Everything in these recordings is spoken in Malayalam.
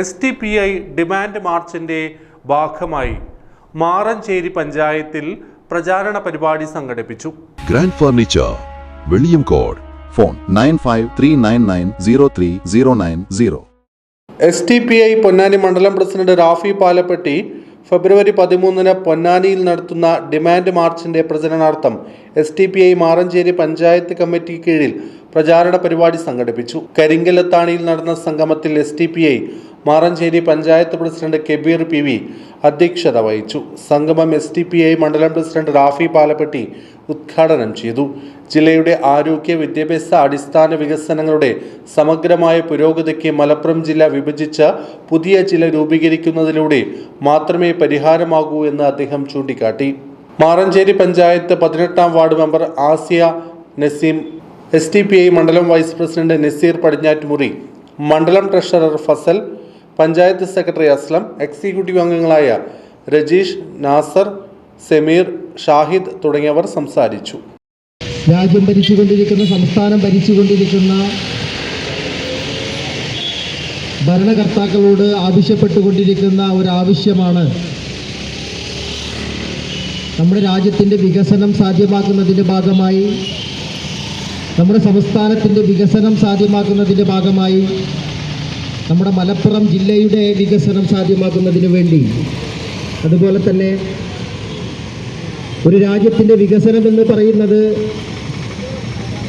S T P I demand മാർച്ചിന്റെ ഭാഗമായി മാറഞ്ചേരി പഞ്ചായത്തിൽ പ്രചാരണ പരിപാടി സംഘടിപ്പിച്ചു. Grand furniture Veliyankode phone nine five three nine nine zero three zero nine zero S T P I Ponnani മണ്ഡലം പ്രസിഡന്റ് റാഫി പാലപ്പെട്ടി ഫെബ്രുവരി പതിമൂന്നിന് പൊന്നാനിയിൽ നടത്തുന്ന ഡിമാൻഡ് മാർച്ചിന്റെ പ്രചരണാർത്ഥം S T P I Maranchery panchayat committee കീഴിൽ പ്രചാരണ പരിപാടി സംഘടിപ്പിച്ചു. കരിങ്കലത്താണിയിൽ നടന്ന സംഗമത്തിൽ S T P I Maranchery panchayat president Kabeer P V അധ്യക്ഷത വഹിച്ചു. സംഗമം എസ് ടി പി ഐ മണ്ഡലം പ്രസിഡന്റ് റാഫി പാലപ്പെട്ടി ഉദ്ഘാടനം ചെയ്തു. ജില്ലയുടെ ആരോഗ്യ വിദ്യാഭ്യാസ അടിസ്ഥാന വികസനങ്ങളുടെ സമഗ്രമായ പുരോഗതിക്ക് മലപ്പുറം ജില്ല വിഭജിച്ച് പുതിയ ജില്ല രൂപീകരിക്കുന്നതിലൂടെ മാത്രമേ പരിഹാരമാകൂ എന്ന് അദ്ദേഹം ചൂണ്ടിക്കാട്ടി. മാറഞ്ചേരി പഞ്ചായത്ത് പതിനെട്ടാം ward member Asiya Naseem S T P I മണ്ഡലം വൈസ് പ്രസിഡന്റ് നസീർ പടിഞ്ഞാറ്റുമുറി മണ്ഡലം treasurer Fazal panchayat secretary Aslam executive അംഗങ്ങളായ രജീഷ് നാസർ സെമീർ ഷാഹിദ് തുടങ്ങിയവർ സംസാരിച്ചു. രാജ്യം ഭരിച്ചുകൊണ്ടിരിക്കുന്ന സംസ്ഥാനം ഭരിച്ചുകൊണ്ടിരിക്കുന്ന ഭരണകർത്താക്കളോട് ആവശ്യപ്പെട്ടുകൊണ്ടിരിക്കുന്ന ഒരാവശ്യമാണ് നമ്മുടെ രാജ്യത്തിന്റെ വികസനം സാധ്യമാക്കുന്നതിന്റെ ഭാഗമായി നമ്മുടെ സംസ്ഥാനത്തിന്റെ വികസനം സാധ്യമാക്കുന്നതിന്റെ ഭാഗമായി നമ്മുടെ മലപ്പുറം ജില്ലയുടെ വികസനം സാധ്യമാക്കുന്നതിന് വേണ്ടി. അതുപോലെ തന്നെ ഒരു രാജ്യത്തിന്റെ വികസനം എന്ന് പറയുന്നത്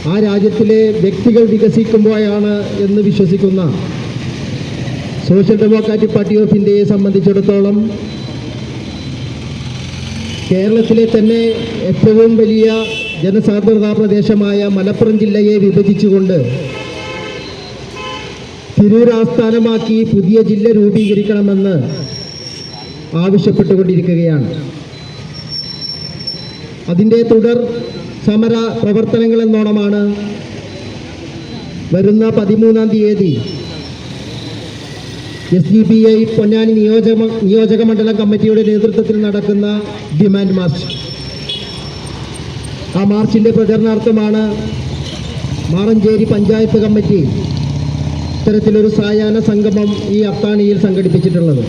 ആ രാജ്യത്തിലെ വ്യക്തികൾ വികസിക്കുമ്പോഴാണ് എന്ന് വിശ്വസിക്കുന്ന സോഷ്യൽ ഡെമോക്രാറ്റിക് പാർട്ടി ഓഫ് ഇന്ത്യയെ സംബന്ധിച്ചിടത്തോളം കേരളത്തിലെ തന്നെ ഏറ്റവും വലിയ ജനസാന്ദ്രതാ പ്രദേശമായ മലപ്പുറം ജില്ലയെ വിഭജിച്ചുകൊണ്ട് തിരൂർ ആസ്ഥാനമാക്കി പുതിയ ജില്ല രൂപീകരിക്കണമെന്ന് ആവശ്യപ്പെട്ടുകൊണ്ടിരിക്കുകയാണ്. അതിന്റെ തുടർ സമര പ്രവർത്തനങ്ങൾ എന്നോണമാണ് വരുന്ന പതിമൂന്നാം തീയതി S D P I Ponnani നിയോജക നിയോജക മണ്ഡലം കമ്മിറ്റിയുടെ നേതൃത്വത്തിൽ നടക്കുന്ന ഡിമാൻഡ് മാർച്ച്. ആ മാർച്ചിന്റെ പ്രചരണാർത്ഥമാണ് മാറഞ്ചേരി പഞ്ചായത്ത് കമ്മിറ്റി ഇത്തരത്തിലൊരു സായാഹ്ന സംഗമം ഈ അത്താണിയിൽ സംഘടിപ്പിച്ചിട്ടുള്ളത്.